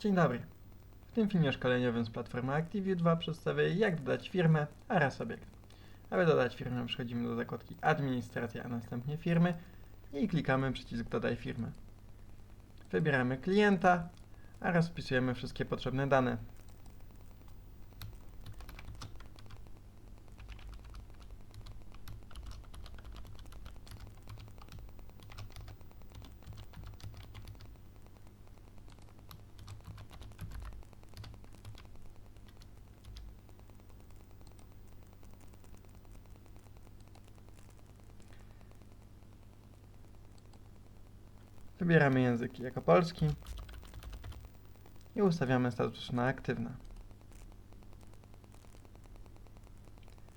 Dzień dobry. W tym filmie szkoleniowym z platformy ActiveView 2 przedstawię jak dodać firmę oraz obiekt. Aby dodać firmę przechodzimy do zakładki Administracja, a następnie Firmy i klikamy przycisk Dodaj firmę. Wybieramy klienta oraz wpisujemy wszystkie potrzebne dane. Wybieramy język jako polski i ustawiamy status na aktywna.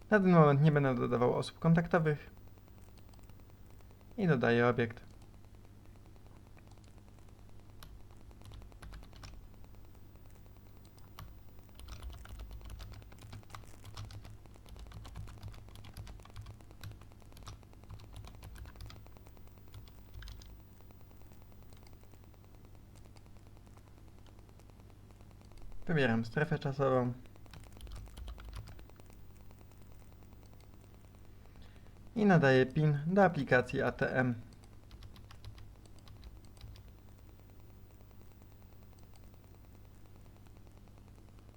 Na ten moment nie będę dodawał osób kontaktowych i dodaję obiekt. Wybieram strefę czasową. I nadaję PIN do aplikacji ATM.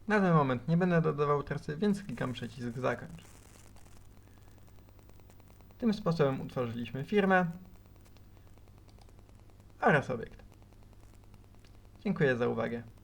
Na ten moment nie będę dodawał trasy, więc klikam przycisk zakończ. Tym sposobem utworzyliśmy firmę oraz obiekt. Dziękuję za uwagę.